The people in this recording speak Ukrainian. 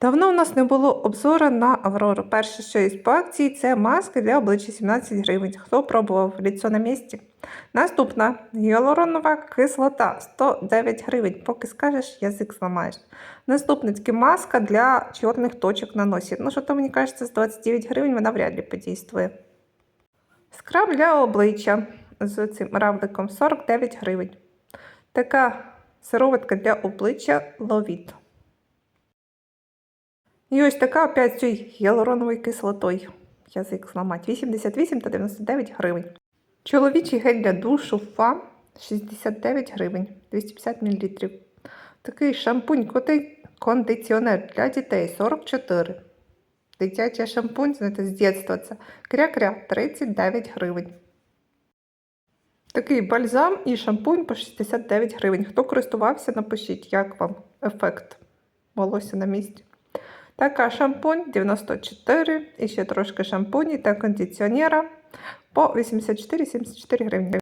Давно у нас не було обзору на Аврору. Перше, що є по акції, це маски для обличчя 17 гривень. Хто пробував ліцо на місці? Наступна гіалуронова кислота 109 гривень. Поки скажеш, язик зламаєш. Наступна таки маска для чорних точок на носі. Ну, що то мені кажеться, з 29 гривень вона вряд ли подействує. Скраб для обличчя з цим равликом 49 гривень. Така сироватка для обличчя ловіт. І ось така опять цією гіалуроновою кислотою. Язик зламати. 88 та 99 гривень. Чоловічий гель для душу ФА 69 гривень, 250 мл. Такий шампунь кондиціонер для дітей 44. Дитячий шампунь, знаєте, з дитинства це кря-кря 39 гривень. Такий бальзам і шампунь по 69 гривень. Хто користувався, напишіть, як вам ефект волосся на місці. Така шампунь 94 і ще трошки шампуні та кондиціонера по 84-74 гривні.